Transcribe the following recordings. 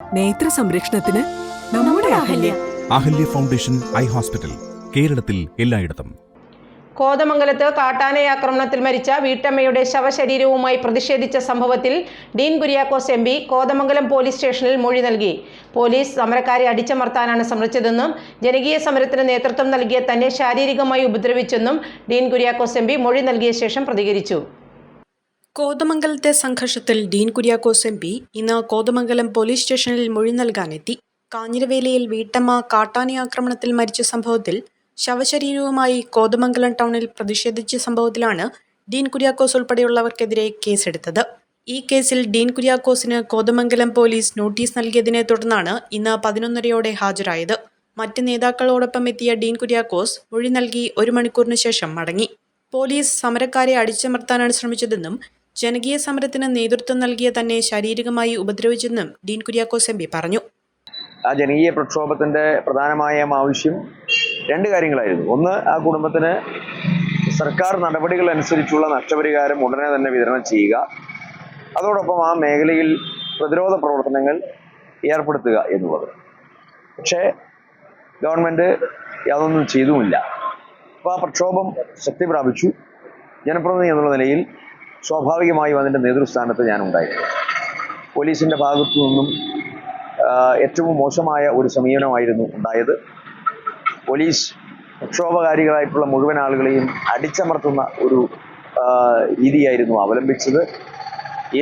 നേത്ര സംരക്ഷണത്തിന് നമ്മുടെ Ahalya. Ahalya. Foundation eye hospital കേരളത്തിൽ എല്ലായിടത്തും. കോതമംഗലത്ത് കാട്ടാനയാക്രമണത്തിൽ മരിച്ച വീട്ടമ്മയുടെ ശവശരീരവുമായി പ്രതിഷേധിച്ച സംഭവത്തിൽ Dean Kuriakose M P Kothamangalam police സ്റ്റേഷനിൽ മൊഴി നൽകി. പോലീസ് സമരക്കാരെ അടിച്ചമർത്താനാണ് ശ്രമിച്ചതെന്നും ജനകീയ സമരത്തിന് നേതൃത്വം നൽകിയ തന്നെ ശാരീരികമായി ഉപദ്രവിച്ചെന്നും ഡീൻ കുര്യാക്കോസ് എം പി മൊഴി നൽകിയ ശേഷം പ്രതികരിച്ചു. കോതമംഗലത്തെ സംഘർഷത്തിൽ ഡീൻ കുര്യാക്കോസ് എം പി ഇന്ന് കോതമംഗലം പോലീസ് സ്റ്റേഷനിൽ മൊഴി നൽകാനെത്തി. കാഞ്ഞിരവേലയിൽ വീട്ടമ്മ കാട്ടാനി ആക്രമണത്തിൽ മരിച്ച സംഭവത്തിൽ ശവശരീരവുമായി കോതമംഗലം ടൗണിൽ പ്രതിഷേധിച്ച സംഭവത്തിലാണ് ഡീൻ കുര്യാക്കോസ് ഉൾപ്പെടെയുള്ളവർക്കെതിരെ കേസെടുത്തത്. ഈ കേസിൽ ഡീൻ കുര്യാക്കോസിന് കോതമംഗലം പോലീസ് നോട്ടീസ് നൽകിയതിനെ തുടർന്നാണ് ഇന്ന് പതിനൊന്നരയോടെ ഹാജരായത്. മറ്റ് നേതാക്കളോടൊപ്പം എത്തിയ ഡീൻ കുര്യാക്കോസ് മൊഴി നൽകി ഒരു മണിക്കൂറിന് ശേഷം മടങ്ങി. പോലീസ് സമരക്കാരെ അടിച്ചമർത്താനാണ് ശ്രമിച്ചതെന്നും ജനകീയ സമരത്തിന് നേതൃത്വം നൽകിയ തന്നെ ശാരീരികമായി ഉപദ്രവിച്ചെന്നും ഡീൻ കുര്യാക്കോസ് എം പറഞ്ഞു. ആ ജനകീയ പ്രക്ഷോഭത്തിന്റെ പ്രധാനമായ ആവശ്യം രണ്ട് കാര്യങ്ങളായിരുന്നു. ഒന്ന് ആ കുടുംബത്തിന് സർക്കാർ നടപടികൾ അനുസരിച്ചുള്ള നഷ്ടപരിഹാരം ഉടനെ തന്നെ വിതരണം ചെയ്യുക. അതോടൊപ്പം ആ മേഖലയിൽ പ്രതിരോധ പ്രവർത്തനങ്ങൾ ഏർപ്പെടുത്തുക എന്നുള്ളത്. പക്ഷേ ഗവൺമെന്റ് യാതൊന്നും ചെയ്തുമില്ല. അപ്പോൾ ആ പ്രക്ഷോഭം ശക്തി പ്രാപിച്ചു ജനപ്രതിനിധി എന്നുള്ള നിലയിൽ സ്വാഭാവികമായും അതിന്റെ നേതൃസ്ഥാനത്ത് ഞാൻ ഉണ്ടായിരുന്നു പോലീസിന്റെ ഭാഗത്തു നിന്നും ഏറ്റവും മോശമായ ഒരു സമീപനമായിരുന്നു ഉണ്ടായത്. പോലീസ് പ്രക്ഷോഭകാരികളായിട്ടുള്ള മുഴുവൻ ആളുകളെയും അടിച്ചമർത്തുന്ന ഒരു രീതിയായിരുന്നു അവലംബിച്ചത്.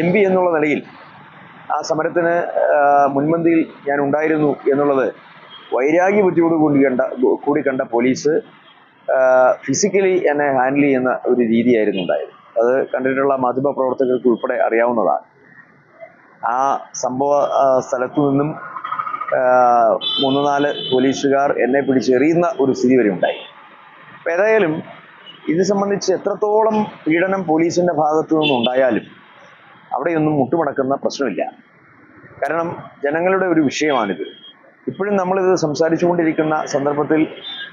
എം പി എന്നുള്ള നിലയിൽ ആ സമരത്തിന് മുൻപന്തിയിൽ ഞാൻ ഉണ്ടായിരുന്നു എന്നുള്ളത് വൈരാഗ്യ ബുദ്ധിയോട് കൂടി കണ്ട കൂടി കണ്ട പോലീസ് ഫിസിക്കലി എന്നെ ഹാൻഡിൽ ചെയ്യുന്ന ഒരു രീതിയായിരുന്നു ഉണ്ടായത്. അത് കണ്ടിട്ടുള്ള മാധ്യമ പ്രവർത്തകർക്ക് ഉൾപ്പെടെ അറിയാവുന്നതാണ്. ആ സംഭവ സ്ഥലത്തു നിന്നും മൂന്ന് നാല് പോലീസുകാർ എന്നെ പിടിച്ചെറിയുന്ന ഒരു സ്ഥിതി വരെ ഉണ്ടായി. അപ്പം ഏതായാലും ഇത് സംബന്ധിച്ച് എത്രത്തോളം പീഡനം പോലീസിന്റെ ഭാഗത്തു നിന്നുണ്ടായാലും അവിടെയൊന്നും മുട്ടുമടക്കുന്ന പ്രശ്നമില്ല. കാരണം ജനങ്ങളുടെ ഒരു വിഷയമാണിത്. ഇപ്പോഴും നമ്മളിത് സംസാരിച്ചുകൊണ്ടിരിക്കുന്ന സന്ദർഭത്തിൽ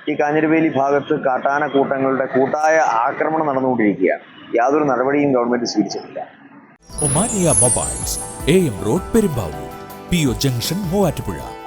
ഈ കാഞ്ഞിരവേലി ഭാഗത്ത് കാട്ടാന കൂട്ടങ്ങളുടെ കൂട്ടായ ആക്രമണം നടന്നുകൊണ്ടിരിക്കുകയാണ്. യാതൊരു നടപടിയും ഗവൺമെന്റ് സ്വീകരിച്ചിട്ടില്ല. Omania mobiles A M road Perumbavoor P O junction Muvattupuzha.